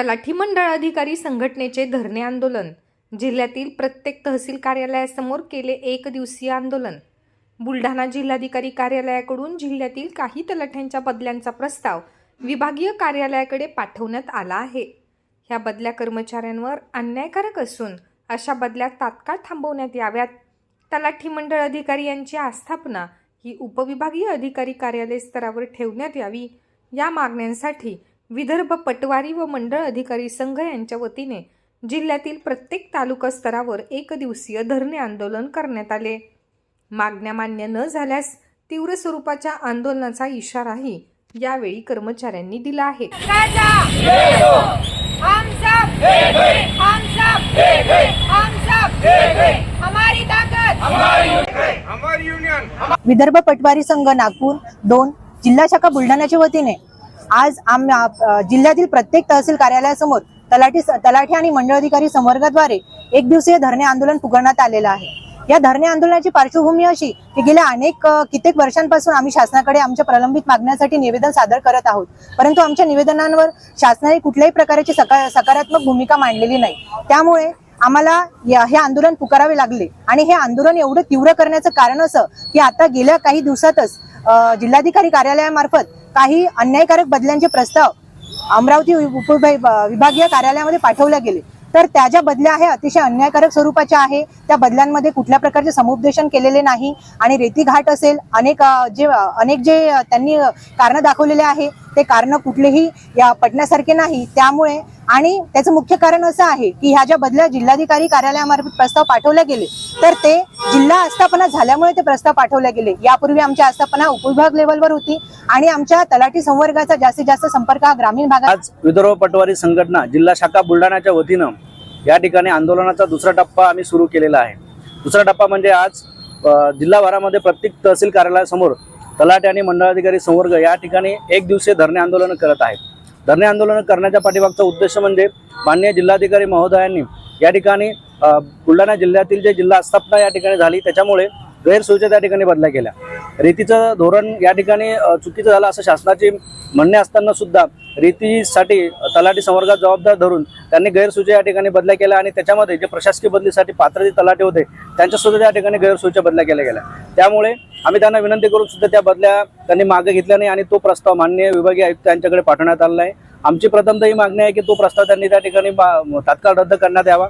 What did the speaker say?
तलाठी मंडळ अधिकारी संघटनेचे धरणे आंदोलन. जिल्ह्यातील प्रत्येक तहसील कार्यालयासमोर केले एक दिवसीय आंदोलन. बुलढाणा जिल्हाधिकारी कार्यालयाकडून जिल्ह्यातील काही तलाठ्यांच्या बदल्यांचा प्रस्ताव विभागीय कार्यालयाकडे पाठवण्यात आला आहे. ह्या बदल्या कर्मचाऱ्यांवर अन्यायकारक असून अशा बदल्या तात्काळ थांबवण्यात याव्यात. तलाठी मंडळ अधिकारी यांची आस्थापना ही उपविभागीय अधिकारी कार्यालय स्तरावर ठेवण्यात यावी या मागण्यांसाठी विदर्भ पटवारी व मंडळ अधिकारी संघ यांच्या वतीने जिल्ह्यातील प्रत्येक तालुका स्तरावर एक दिवसीय धरणे आंदोलन करण्यात आले. मागण्या मान्य न झाल्यास तीव्र स्वरूपाच्या आंदोलनाचा इशाराही यावेळी कर्मचाऱ्यांनी दिला आहे. राजा! हम सब हम सब हम सब हमारी ताकत! हमारी यूनियन विदर्भ पटवारी संघ नागपूर दोन जिल्हा शाखा बुलढाण्याच्या वतीने आज आम जिल्ह्यातील प्रत्येक तहसील कार्यालयासमोर तलाठी तलाठी आणि मंडळ अधिकारी संवर्गाद्वारे एक दिवसीय धरणे आंदोलन पुकारण्यात आलेलं आहे. या धरणे आंदोलनाची पार्श्वभूमी अशी की गेल्या अनेक कित्येक वर्षांपासून आम्ही शासनाकडे आमच्या प्रलंबित मागण्यासाठी निवेदन सादर करत आहोत. परंतु आमच्या निवेदनांवर शासनाने कुठल्याही प्रकारची सका सकारात्मक भूमिका मांडलेली नाही. त्यामुळे आम्हाला या- हे आंदोलन पुकारावे लागले आणि हे आंदोलन एवढं तीव्र करण्याचं कारण असं की आता गेल्या काही दिवसातच जिल्हाधिकारी कार्यालयामार्फत काही अन्यायकारक बदल्यांचे प्रस्ताव अमरावती विभागीय कार्यालयामध्ये पाठवले गेले. तर त्या ज्या बदल्या आहे अतिशय अन्यायकारक स्वरूपाच्या आहे त्या बदल्यांमध्ये कुठल्या प्रकारचे समुपदेशन केलेले नाही आणि रेती घाट असेल अनेक जे अनेक जे त्यांनी कारण दाखवलेले आहे ते कारण कुठलेही या पटण्यासारखे नाही. त्यामुळे आणि त्याचं मुख्य कारण असं आहे की ह्या ज्या बदल्या जिल्हाधिकारी कार्यालयामार्फत प्रस्ताव पाठवले गेले तर ते जिल्हा आस्थापना झाल्यामुळे ते प्रस्ताव पाठवले गेले. यापूर्वी आमची आस्थापना उपविभाग लेवलवर होती आणि आमच्या तलाठी संवर्गाचा जास्तीत जास्त संपर्क हा ग्रामीण भागात आज विदर्भ पटवारी संघटना जिल्हा शाखा बुलढाण्याच्या वतीनं या ठिकाणी आंदोलनाचा दुसरा टप्पा आम्ही सुरू केलेला आहे. दुसरा टप्पा म्हणजे आज जिल्हाभरामध्ये प्रत्येक तहसील कार्यालयासमोर तलाठी आणि मंडळाधिकारी संवर्ग या ठिकाणी एक दिवसीय धरणे आंदोलन करत आहेत. धरणे आंदोलन करण्याच्या पाठीमागचा उद्देश म्हणजे माननीय जिल्हाधिकारी महोदयांनी या ठिकाणी बुलढाणा जिल्ह्यातील जे जिल्हा आस्थापना या ठिकाणी झाली त्याच्यामुळे गैरसोयीच्या त्या ठिकाणी बदल्या केल्या. रेतीचं धोरण या ठिकाणी चुकीचं झालं असं शासनाचे म्हणणे असताना सुद्धा रीतीसाठी तलाठी संवर्गात जबाबदार धरून त्यांनी गैरसोयीच्या या ठिकाणी बदल्या केल्या आणि त्याच्यामध्ये जे प्रशासकीय बदलीसाठी पात्र जे तलाठी होते त्यांच्यासुद्धा त्या ठिकाणी गैरसोयीच्या बदल्या केल्या गेल्या. त्यामुळे आम्ही त्यांना विनंती करून सुद्धा त्या बदल्या त्यांनी मागे घेतल्या नाही आणि तो प्रस्ताव मान्य विभागीय आयुक्त यांच्याकडे पाठवण्यात आलेला आहे. आमची प्रथमतः ही मागणी आहे की तो प्रस्ताव त्यांनी त्या ठिकाणी तात्काळ रद्द करण्यात यावा.